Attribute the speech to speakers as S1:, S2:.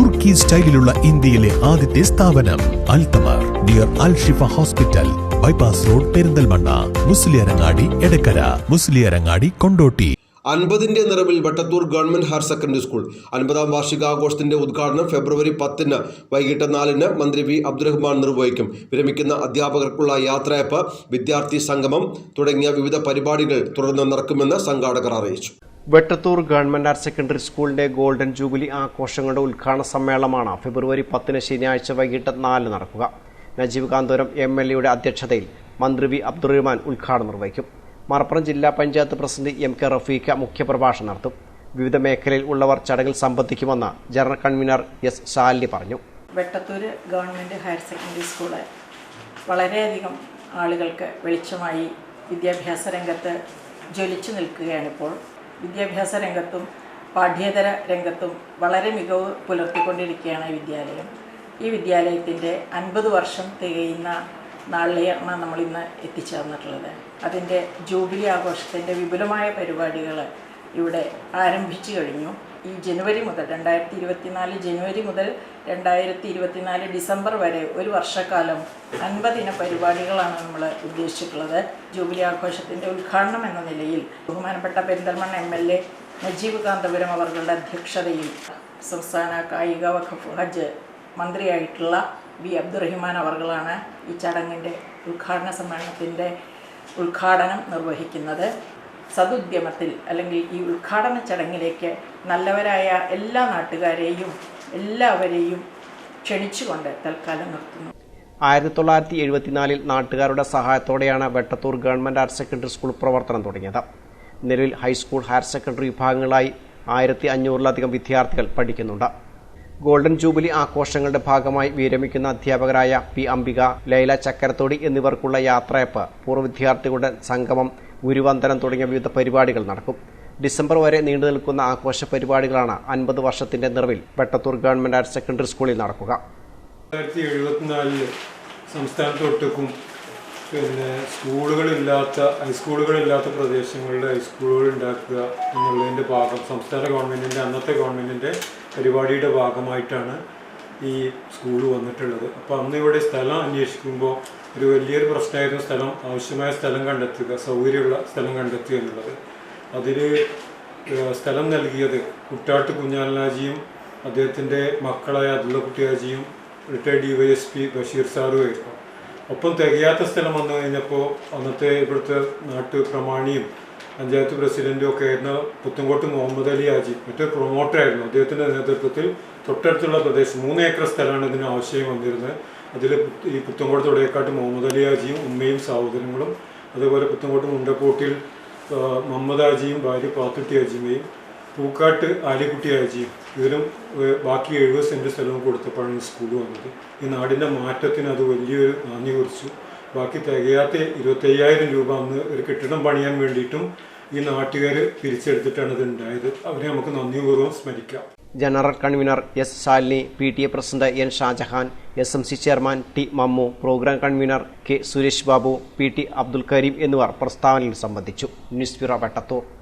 S1: തുർക്കി സ്റ്റൈലിലുള്ള ഇന്ത്യയിലെ ആദ്യത്തെ സ്ഥാപനം Althamar near Al Shifa hospital bypass road Perinthalmanna Musliyarangadi Edakkara Musliyarangadi Kondotty.
S2: അൻപതിന്റെ നിറവിൽ Vettathur government higher secondary school അൻപതാം വാർഷികാഘോഷത്തിന്റെ ഉദ്ഘാടനം ഫെബ്രുവരി പത്തിന് വൈകിട്ട് നാലിന് മന്ത്രി വി. അബ്ദുറഹ്മാൻ നിർവഹിക്കും. വിരമിക്കുന്ന അധ്യാപകർക്കുള്ള യാത്രയപ്പ് വിദ്യാർത്ഥി സംഗമം തുടങ്ങിയ വിവിധ പരിപാടികൾ തുടർന്ന് നടക്കുമെന്ന് സംഘാടകർ അറിയിച്ചു.
S3: വെട്ടത്തൂർ ഗവൺമെന്റ് ഹയർ സെക്കൻഡറി സ്കൂളിന്റെ ഗോൾഡൻ ജൂബിലി ആഘോഷങ്ങളുടെ ഉദ്ഘാടന സമ്മേളനമാണ് ഫെബ്രുവരി പത്തിന് ശനിയാഴ്ച വൈകിട്ട് നാലിന് നടക്കുക. നജീബ് കാന്തോരം എം എൽ എയുടെ അധ്യക്ഷതയിൽ മന്ത്രി വി അബ്ദുറഹ്മാൻ ഉദ്ഘാടനം നിർവഹിക്കും. മലപ്പുറം ജില്ലാ panchayat president M K Rafeeqa മുഖ്യപ്രഭാഷണം നടത്തും. വിവിധ മേഖലയിൽ ഉള്ളവർ ചടങ്ങിൽ സംബന്ധിക്കുമെന്ന് ജനറൽ കൺവീനർ എസ് ശാലി പറഞ്ഞു.
S4: Vettathur government higher secondary school വളരെയധികം ആളുകൾക്ക് വെളിച്ചമായി വിദ്യാഭ്യാസ രംഗത്ത് ജ്വലിച്ചു നിൽക്കുകയാണിപ്പോൾ വിദ്യാഭ്യാസ രംഗത്തും പാഠ്യേതര രംഗത്തും വളരെ മികവ് പുലർത്തിക്കൊണ്ടിരിക്കുകയാണ് ഈ വിദ്യാലയം. ഈ വിദ്യാലയത്തിന്റെ അൻപത് വർഷം തികയുന്ന നാളിലാണ് നമ്മളിന്ന് എത്തിച്ചേർന്നിട്ടുള്ളത്. അതിന്റെ ജൂബിലി ആഘോഷത്തിന്റെ വിപുലമായ പരിപാടികൾ ഇവിടെ ആരംഭിച്ചു കഴിഞ്ഞു. ഈ ജനുവരി മുതൽ രണ്ടായിരത്തി ഇരുപത്തിനാല് ജനുവരി മുതൽ രണ്ടായിരത്തി ഇരുപത്തിനാല് ഡിസംബർ വരെ ഒരു വർഷക്കാലം അൻപതിന പരിപാടികളാണ് നമ്മൾ ഉദ്ദേശിച്ചിട്ടുള്ളത്. ജൂബിലി ആഘോഷത്തിന്റെ ഉദ്ഘാടനം എന്ന നിലയിൽ ബഹുമാനപ്പെട്ട Perinthalmanna M L A Najeeb Kanthapuram അവരുടെ അധ്യക്ഷതയിൽ സംസ്ഥാന കായിക വഖഫ് ഹജ്ജ് മന്ത്രിയായിട്ടുള്ള വി അബ്ദുറഹിമാൻ അവർകളാണ് ഈ ചടങ്ങിന്റെ ഉദ്ഘാടന സമ്മേളനത്തിന്റെ ഉദ്ഘാടനം നിർവഹിക്കുന്നത്. സതുദ്യമത്തിൽ അല്ലെങ്കിൽ ഈ ഉദ്ഘാടന ചടങ്ങിലേക്ക് നല്ലവരായ എല്ലാ നാട്ടുകാരെയും എല്ലാവരെയും ക്ഷണിച്ചുകൊണ്ട് തൽക്കാലം നിർത്തുന്നു.
S3: ആയിരത്തി തൊള്ളായിരത്തി എഴുപത്തിനാലിൽ നാട്ടുകാരുടെ സഹായത്തോടെയാണ് Vettathur government higher secondary school പ്രവർത്തനം തുടങ്ങിയത്. നിലവിൽ ഹൈസ്കൂൾ ഹയർ സെക്കൻഡറി വിഭാഗങ്ങളായി ആയിരത്തി അഞ്ഞൂറിലധികം വിദ്യാർത്ഥികൾ പഠിക്കുന്നുണ്ട്. ഗോൾഡൻ ജൂബിലി ആഘോഷങ്ങളുടെ ഭാഗമായി വിരമിക്കുന്ന അധ്യാപകരായ പി അംബിക ലൈല ചക്കരത്തോടി എന്നിവർക്കുള്ള യാത്രയപ്പ് പൂർവ വിദ്യാർത്ഥികളുടെ സംഗമം ഗുരുവന്ദനം തുടങ്ങിയ വിവിധ പരിപാടികൾ നടക്കും. ഡിസംബർ വരെ നീണ്ടു നിൽക്കുന്ന ആഘോഷ പരിപാടികളാണ് അൻപത് വർഷത്തിന്റെ നിറവിൽ വെട്ടത്തൂർ ഗവൺമെന്റ് ഹയർ സെക്കൻഡറി സ്കൂളിൽ നടക്കുക.
S5: സംസ്ഥാനത്തൊട്ടുക്കും പിന്നെ സ്കൂളുകളില്ലാത്ത ഹൈസ്കൂളുകളില്ലാത്ത പ്രദേശങ്ങളിൽ ഹൈസ്കൂളുകൾ ഉണ്ടാക്കുക എന്നുള്ളതിന്റെ ഭാഗം സംസ്ഥാന ഗവൺമെന്റിന്റെ അന്നത്തെ ഗവൺമെന്റിന്റെ പരിപാടിയുടെ ഭാഗമായിട്ടാണ് ഈ സ്കൂൾ വന്നിട്ടുള്ളത്. അപ്പോൾ അന്ന് ഇവിടെ സ്ഥലം അന്വേഷിക്കുമ്പോൾ ഒരു വലിയൊരു പ്രശ്നമായിരുന്നു സ്ഥലം. ആവശ്യമായ സ്ഥലം കണ്ടെത്തുക സൗകര്യമുള്ള സ്ഥലം കണ്ടെത്തുക എന്നുള്ളത്. അതിൽ സ്ഥലം നൽകിയത് കുട്ടാട്ട് കുഞ്ഞാലാജിയും അദ്ദേഹത്തിന്റെ മക്കളായ Abdullakutty കുട്ടിയാജിയും retired D Y S P Basheer സാറുമായിരുന്നു ഒപ്പം തികയാത്ത സ്ഥലം വന്നു കഴിഞ്ഞപ്പോൾ അന്നത്തെ ഇവിടുത്തെ നാട്ടു പ്രമാണിയും പഞ്ചായത്ത് പ്രസിഡന്റും ഒക്കെ ആയിരുന്ന പുത്തൻകോട്ട് മുഹമ്മദ് അലി ഹാജി മറ്റൊരു പ്രൊമോട്ടറായിരുന്നു അദ്ദേഹത്തിന്റെ നേതൃത്വത്തിൽ തൊട്ടടുത്തുള്ള പ്രദേശം മൂന്ന് ഏക്കർ സ്ഥലമാണ് ഇതിന് ആവശ്യം വന്നിരുന്നത്. അതിൽ ഈ പുത്തൻകോട്ട് തുടയക്കാട്ട് മുഹമ്മദ് അലി ഹാജിയും ഉമ്മയും സഹോദരങ്ങളും അതുപോലെ പുത്തൻകോട്ട് മുണ്ടക്കോട്ടിൽ മുഹമ്മദ് ഹാജിയും ഭാര്യ പാത്തുട്ടി ഹാജിമയും പൂക്കാട്ട് ആലിക്കുട്ടി ഹാജിയും ഇതിലും ബാക്കി എഴുപത് സെന്റ് സ്ഥലവും കൊടുത്തപ്പോഴാണ് സ്കൂൾ വന്നത്. ഈ നാടിന്റെ മാറ്റത്തിന് അത് വലിയൊരു നാന്ദി കുറിച്ചു. ബാക്കി തികയാത്ത ഇരുപത്തയ്യായിരം രൂപ അന്ന് ഒരു കെട്ടിടം പണിയാൻ വേണ്ടിയിട്ടും ഈ നാട്ടുകാർ പിരിച്ചെടുത്തിട്ടാണ് ഇത് ഉണ്ടായത് അവരെ നമുക്ക് നന്ദിപൂർവം സ്മരിക്കാം.
S3: General convener S Shalini P T A president N Shajahan S M C chairman T Mammu program convener K Suresh Babu P T Abdul Kareem എന്നിവർ പ്രസ്താവനയിൽ സംബന്ധിച്ചു. News bureau Vettathur.